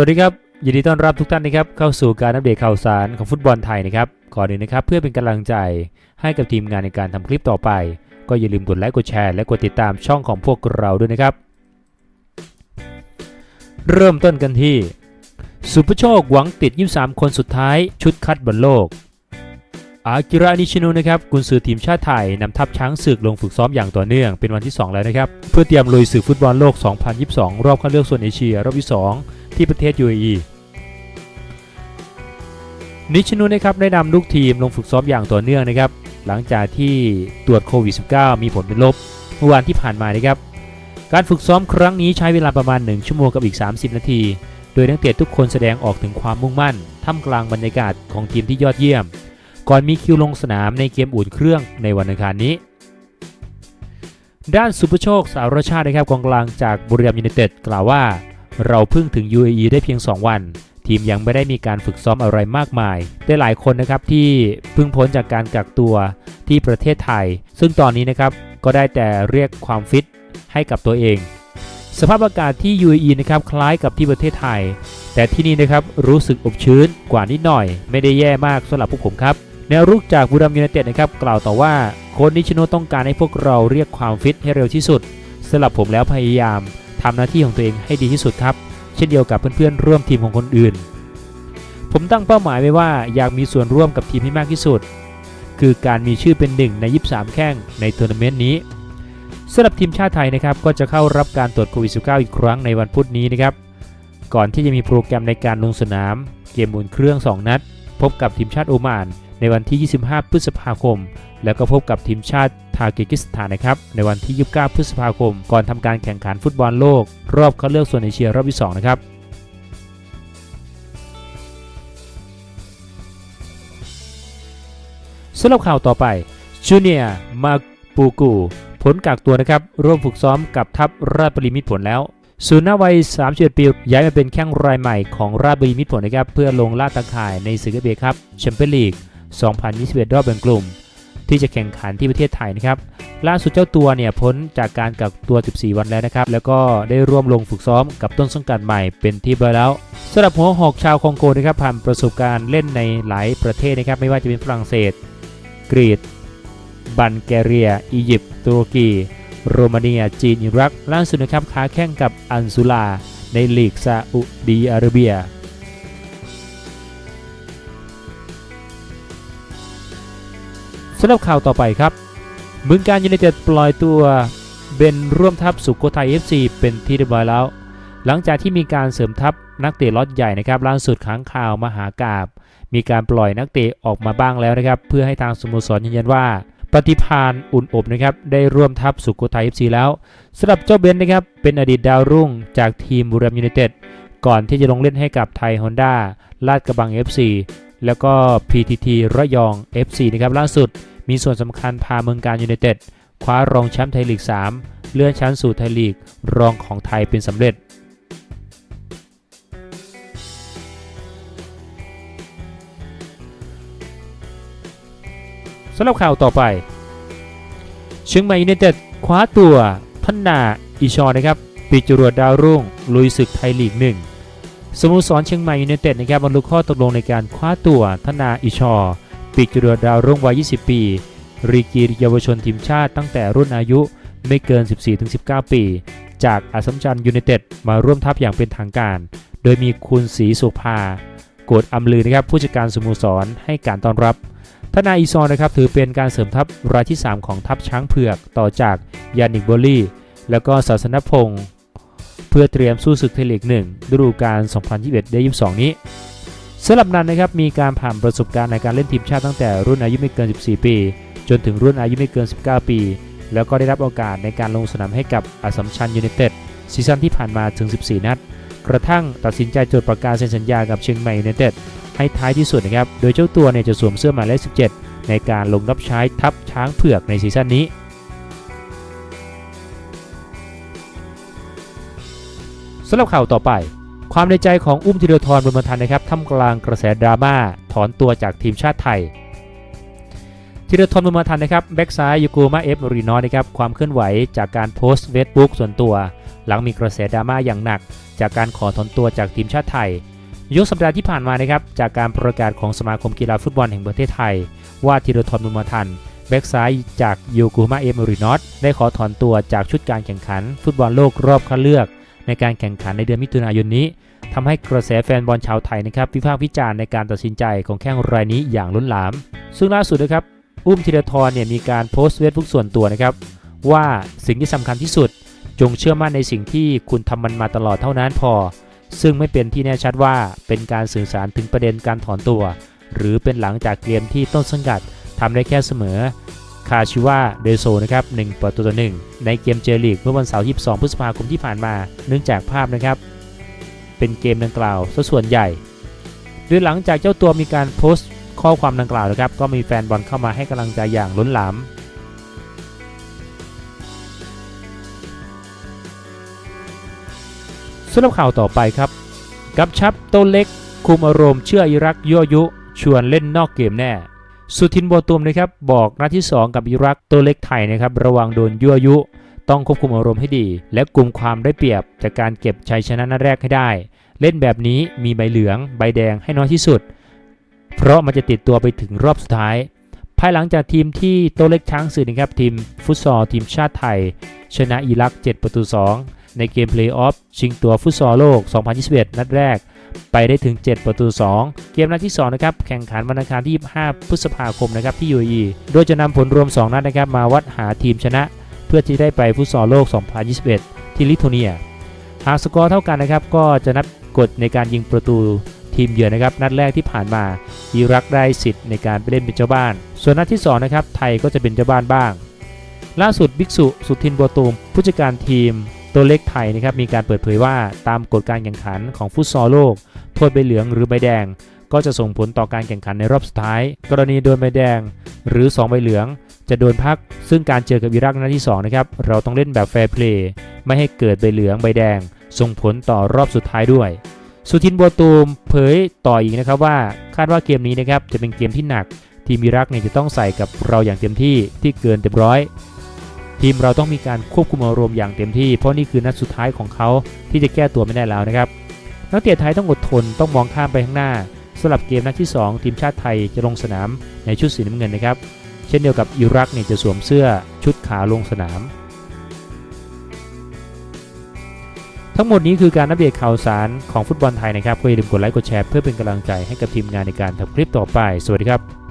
วัสดีครับ ยินดีต้อนรับทุกท่านนะครับเข้าสู่การอัปเดตข่าวสารของฟุตบอลไทยนะครับก่อนอื่นนะครับเพื่อเป็นกำลังใจให้กับทีมงานในการทำคลิปต่อไป ก็อย่าลืมกดไลค์กดแชร์และกดติดตามช่องของพวกเราด้วยนะครับ เริ่มต้นกันที่ สุภโชคหวังติด 23 คนสุดท้ายชุดคัดบอลโลก อากิระนิชิโนะนะครับกุนซือทีมชาติไทยนำทัพช้างศึกลงฝึกซ้อมอย่างต่อเนื่องเป็นวันที่ 2 แล้วนะครับ เพื่อเตรียมลุยศึกฟุตบอลโลก 2022 รอบคัดเลือกโซนเอเชีย รอบที่ 2 ที่ประเทศ UAE นิชิโนะนะครับได้นำลูกทีมลงฝึกซ้อมอย่างต่อเนื่องนะครับ หลังจากที่ตรวจโควิด -19 มีผลเป็นลบเมื่อวานที่ผ่านมานะครับ การฝึกซ้อมครั้งนี้ใช้เวลาประมาณ 1 ชั่วโมงกับอีก 30 นาที โดยนักเตะทุกคนแสดงออกถึงความมุ่งมั่นท่ามกลางบรรยากาศของทีมที่ยอดเยี่ยม ก่อนมีคิวลงสนามในเกมอุ่นเครื่องในวันอังคารนี้ ด้านสุภโชคสารชาตินะครับกองกลางจากบุรีรัมย์ยูไนเต็ดกล่าวว่า เราเพิ่งถึง UAE ได้เพียง 2 วัน ทีมยังไม่ได้มีการฝึกซ้อมอะไรมากมายได้หลายคนนะครับที่เพิ่งพ้นจากการกักตัวที่ประเทศไทย ซึ่งตอนนี้นะครับก็ได้แต่เรียกความฟิตให้กับตัวเอง สภาพอากาศที่ UAE นะครับคล้ายกับที่ประเทศไทย แต่ที่นี่นะครับรู้สึกอบชื้นกว่านิดหน่อย ไม่ได้แย่มากสำหรับพวกผมครับ แนวรุกจากบุรีรัมยูไนเต็ดนะครับกล่าวต่อว่าโค้ชนิชโนต้องการให้พวกเราเรียกความฟิตให้เร็วที่สุดสำหรับผมแล้วพยายามทำหน้าที่ของตัวเองให้ดีที่สุดครับ เช่นเดียวกับเพื่อนๆร่วมทีมของคนอื่น ผมตั้งเป้าหมายไว้ว่าอยากมีส่วนร่วมกับทีมให้มากที่สุด คือการมีชื่อเป็นหนึ่งใน 23 แข้งในทัวร์นาเมนต์นี้สำหรับทีมชาติไทยนะครับก็จะเข้ารับการตรวจโควิด -19 อีกครั้งในวันพุธนี้นะครับก่อนที่จะมีโปรแกรมในการลงสนาม เกมอุ่นเครื่อง 2 นัด พบกับทีมชาติโอมาน ในวันที่ 25 พฤษภาคม แล้วก็พบกับทีมชาติทาเกกิสถานนะครับ ในวันที่ 29 พฤษภาคม ก่อนทำการแข่งขันฟุตบอลโลก รอบคัดเลือกโซนเอเชียรอบที่ 2 นะครับสำหรับข่าวต่อไปจูเนียมาปูกูผลกักตัวนะครับ ร่วมฝึกซ้อมกับทัพราชบุรีมิตรผลแล้วศูนย์หน้าวัย31 ปีย้ายมาเป็นแข้งรายใหม่ของราชบุรีมิตรผลนะครับ เพื่อลงล่าตาข่ายในศึกเอเบครับแชมเปี้ยนลีก 2021 รอบแบ่งกลุ่ม ที่จะแข่งขันที่ประเทศไทยนะครับ ล่าสุดเจ้าตัวเนี่ยพ้นจากการกักตัว 14 วันแล้วนะครับ แล้วก็ได้ร่วมลงฝึกซ้อมกับต้นสังกัดใหม่เป็นที่เบอร์แล้วสำหรับหัวหอกชาวคองโกนะครับผ่านประสบการณ์เล่นในหลายประเทศนะครับ ไม่ว่าจะเป็นฝรั่งเศส กรีซบัลแกเรีย อียิปต์ตุรกีโรมาเนีย จีน อิรัก ล่าสุดนะครับค้าแข่งกับอันซุลา ในลีกซาอุดีอาระเบียำหรับข่าวต่อไปครับบึงการยูไนเต็ดปล่อยตัวเบนร่วมทัพสุโขทัย FC เป็นที่เรียบร้อยแล้ว หลังจากที่มีการเสริมทัพนักเตะล็อตใหญ่นะครับล่าสุดค้างข่าวมหากาบ มีการปล่อยนักเตะออกมาบ้างแล้วนะครับ เพื่อให้ทางสโมสรยืนยันว่า ปฏิพานอุ่นอบนะครับได้ร่วมทัพสุโขทัย FC แล้วสำหรับเจ้าเบนนะครับเป็นอดีตดาวรุ่งจากทีมบุรีรัมย์ยูไนเต็ดก่อนที่จะลงเล่นให้กับไทยฮอนด้าลาดกระบัง FC แล้วก็ PTT ระยอง FC นะครับล่าสุด มีส่วนสำคัญพาเมืองการยูไนเต็ดคว้ารองแชมป์ไทยลีก 3 เลื่อนชั้นสู่ไทยลีกรองของไทยเป็นสำเร็จสำหรับข่าวต่อไป เชียงใหม่ยูไนเต็ดคว้าตัวพันนาอิชอนะครับปีจรวดดาวรุ่ง ลุยศึกไทยลีกหนึ่งสโมสรเชียงใหม่ยูไนเต็ดนะครับบรรลุข้อตกลงในการคว้าตัวธนาอิชอ ปีกจรวดดาวรุ่งวัย 20 ปี รีกีเยาวชนทีมชาติตั้งแต่รุ่นอายุไม่เกิน 14-19 ปี จากอาสัมชัญยูไนเต็ดมาร่วมทัพอย่างเป็นทางการ โดยมีคุณศรีสุภาโกดอำลือนะครับผู้จัดการสโมสรให้การต้อนรับทนายอีซอนนะครับถือเป็นการเสริมทัพรายที่ 3 ของทัพช้างเผือกต่อจากยานิกโบลี่ แล้วก็ศาสนพงศ์เพื่อเตรียมสู้ศึกไทลีก1ฤดูกาล 2021-22 นี้ สำหรับนันนะครับมีการผ่านประสบการณ์ในการเล่นทีมชาติตั้งแต่รุ่นอายุไม่เกิน 14 ปี จนถึงรุ่นอายุไม่เกิน 19 ปี แล้วก็ได้รับโอกาสในการลงสนามให้กับอสสัมชัญยูไนเต็ดซีซั่นที่ผ่านมาถึง 14 นัด กระทั่งตัดสินใจจดประกาศเซ็นสัญญากับเชียงใหม่ยูไนเต็ดให้ท้ายที่สุดนะครับ โดยเจ้าตัวเนี่ยจะสวมเสื้อหมายเลข 17 ในการลงรับใช้ทัพช้างเผือกในซีซั่นนี้สำหรับข่าวต่อไป ความในใจของอุ้มธีรทรบุญมาทันนะครับท่ามกลางกระแสดราม่าถอนตัวจากทีมชาติไทยธีรทรบุญมาทันนะครับแบ็กซ้ายยูโกมาเอฟมารีนอนะครับความเคลื่อนไหวจากการโพสต์เฟซบุ๊กส่วนตัว หลังมีกระแสดราม่าอย่างหนัก จากการขอถอนตัวจากทีมชาติไทยยกสัปดาห์ที่ผ่านมานะครับจากการประกาศของสมาคมกีฬาฟุตบอลแห่งประเทศไทย ว่าธีรทรบุญมาทันแบ็กซ้ายจากยโกฮาม่าเอมรินอได้ขอถอนตัวจากชุดการแข่งขัน ฟุตบอลโลกรอบคัดเลือก ในการแข่งขันในเดือนมิถุนายนนี้ทำให้กระแสแฟนบอลชาวไทยนะครับวิพากษ์วิจารณ์ในการตัดสินใจของแข้งรายนี้อย่างล้นหลาม ซึ่งล่าสุดนะครับอุ้มธีรทรเนี่ยมีการโพสต์เฟซบุ๊กส่วนตัวนะครับว่าสิ่งที่สำคัญที่สุด จงเชื่อมั่นในสิ่งที่คุณทำมันมาตลอดเท่านั้นพอ ซึ่งไม่เป็นที่แน่ชัดว่าเป็นการสื่อสารถึงประเด็นการถอนตัว หรือเป็นหลังจากเกมที่ต้นสังกัดทำได้แค่เสมอ คาชิวาเดโซนะครับ1ประตูต่อ1ในเกมเจอลีกเมื่อวันเสาร์ที่22พฤษภาคมที่ผ่านมา เนื่องจากภาพนะครับ เป็นเกมดังกล่าวซะส่วนใหญ่ โดยหลังจากเจ้าตัวมีการโพสต์ข้อความดังกล่าวนะครับ ก็มีแฟนบอลเข้ามาให้กำลังใจอย่างล้นหลามสำหรับข่าวต่อไปครับ กับชับโตเล็ก คุมอารมณ์เชื่ออิรักยั่วยุ ชวนเล่นนอกเกมแน่ สุทินโบวตุมนะครับบอกนัดที่ 2 กับอิรักโตเล็กไทยนะครับระวังโดนยั่วยุ ต้องควบคุมอารมณ์ให้ดี และกลุ่มความได้เปรียบจากการเก็บชัยชนะนัดแรกให้ได้ เล่นแบบนี้มีใบเหลือง ใบแดงให้น้อยที่สุด เพราะมันจะติดตัวไปถึงรอบสุดท้าย ภายหลังจากทีมที่โตเล็กช้างสื่อนะครับทีมฟุตซอลทีมชาติไทย ชนะอิรัก 7 ประตู 2 ในเกมเพลย์ออฟชิงตัวฟุตซอลโลก 2021 นัดแรก ไปได้ถึง 7 ประตู 2 เกมนัดที่ 2 นะครับ แข่งขันวันอังคารที่ 25 พฤษภาคมนะครับที่ UAE โดยจะนำผลรวม 2 นัดนะครับมาวัดหาทีมชนะ เพื่อที่ได้ไปฟุตซอลโลก 2021 ที่ลิทัวเนีย หากสกอร์เท่ากันนะครับก็จะนับกฎในการยิงประตูทีมเยือนนะครับนัดแรกที่ผ่านมาอิรักได้สิทธิ์ในการไปเล่นเป็นเจ้าบ้าน ส่วนนัดที่2นะครับไทยก็จะเป็นเจ้าบ้านบ้าง ล่าสุดบิ๊กสุสุทินบัวตูมผู้จัดการทีม ตัวเล็กไทยนะครับมีการเปิดเผยว่าตามกฎการแข่งขันของฟุตซอลโลก โทษใบเหลืองหรือใบแดง ก็จะส่งผลต่อการแข่งขันในรอบสุดท้าย กรณีโดนใบแดง หรือ 2 ใบเหลือง จะโดนพัก ซึ่งการเจอกับอิรักนัดที่ 2 นะครับ เราต้องเล่นแบบแฟร์เพลย์ไม่ให้เกิดใบเหลืองใบแดง ส่งผลต่อรอบสุดท้ายด้วย สุทินบัวตูมเผยต่ออีกนะครับว่าคาดว่าเกมนี้นะครับจะเป็นเกมที่หนักทีมอิรักเนี่ยจะต้องใส่กับเราอย่างเต็มที่ที่เกินเต็มร้อย ทีมเราต้องมีการควบคุมอารมณ์อย่างเต็มที่ เพราะนี่คือนัดสุดท้ายของเขาที่จะแก้ตัวไม่ได้แล้วนะครับนักเตะไทยต้องอดทนต้องมองข้ามไปข้างหน้าสำหรับเกมนัดที่ 2 ทีมชาติไทยจะลงสนามในชุดสีน้ำเงินนะครับ เช่นเดียวกับอิรักเนี่ยจะสวมเสื้อชุดขาวลงสนาม ทั้งหมดนี้คือการอัปเดตข่าวสารของฟุตบอลไทยนะครับก็อย่าลืมกดไลค์กดแชร์เพื่อเป็นกำลังใจให้กับทีมงานในการทำคลิปต่อไป สวัสดีครับ